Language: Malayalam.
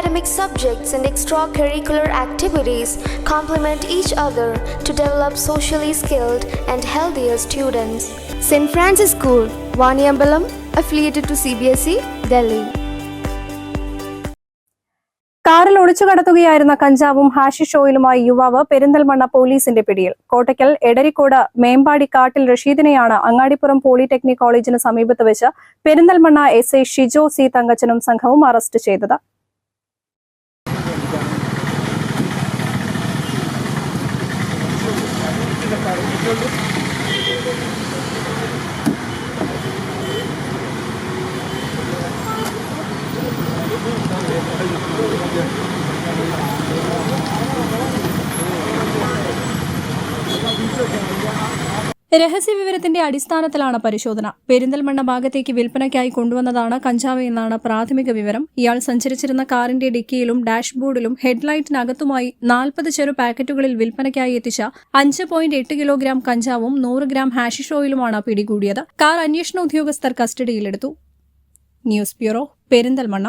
academic subjects and extracurricular activities complement each other to develop socially skilled and healthier students. St. Francis School, Vaniambalam, affiliated to CBSE, Delhi. കാറിൽ ഒളിച്ചു കടത്തുകയായിരുന്ന കഞ്ചാവും ഹാഷിഷ് ഓയിലുമായി യുവാവ് പെരിന്തൽമണ്ണ പോലീസിന്റെ പിടിയിൽ കോട്ടയ്ക്കൽ എടരിക്കോട് മേമ്പാടി കാട്ടിൽ റഷീദിനെയാണ് അങ്ങാടിപ്പുറം പോളിടെക്നിക് കോളേജിന് സമീപത്ത് വെച്ച് Perinthalmanna S I Shijo C തങ്കച്ചനും സംഘവും അറസ്റ്റ് ചെയ്തത് O que é que eu vou fazer? Eu vou fazer. Eu vou fazer. Eu vou fazer. Eu vou fazer. Eu vou fazer. Eu vou fazer. Eu vou fazer. Eu vou fazer. Eu vou fazer. Eu vou fazer. Eu vou fazer. Eu vou fazer. Eu vou fazer. Eu vou fazer. Eu vou fazer. Eu vou fazer. Eu vou fazer. Eu vou fazer. Eu vou fazer. Eu Thank you. രഹസ്യവിവരത്തിന്റെ അടിസ്ഥാനത്തിലാണ് പരിശോധന. പെരിന്തൽമണ്ണ ഭാഗത്തേക്ക് വിൽപ്പനയ്ക്കായി കൊണ്ടുവന്നതാണ് കഞ്ചാവ് എന്നാണ് പ്രാഥമിക വിവരം. ഇയാൾ സഞ്ചരിച്ചിരുന്ന കാറിന്റെ ഡിക്കിയിലും ഡാഷ്ബോർഡിലും ഹെഡ്ലൈറ്റിനകത്തുമായി നാൽപ്പത് ചെറു പാക്കറ്റുകളിൽ വിൽപ്പനയ്ക്കായി എത്തിച്ച അഞ്ച് പോയിന്റ് എട്ട് കിലോഗ്രാം കഞ്ചാവും നൂറ് ഗ്രാം ഹാഷിഷ് ഓയിലുമാണ് പിടികൂടിയത്. കാർ അന്വേഷണ ഉദ്യോഗസ്ഥർ കസ്റ്റഡിയിലെടുത്തു. News bureau Perinthalmanna.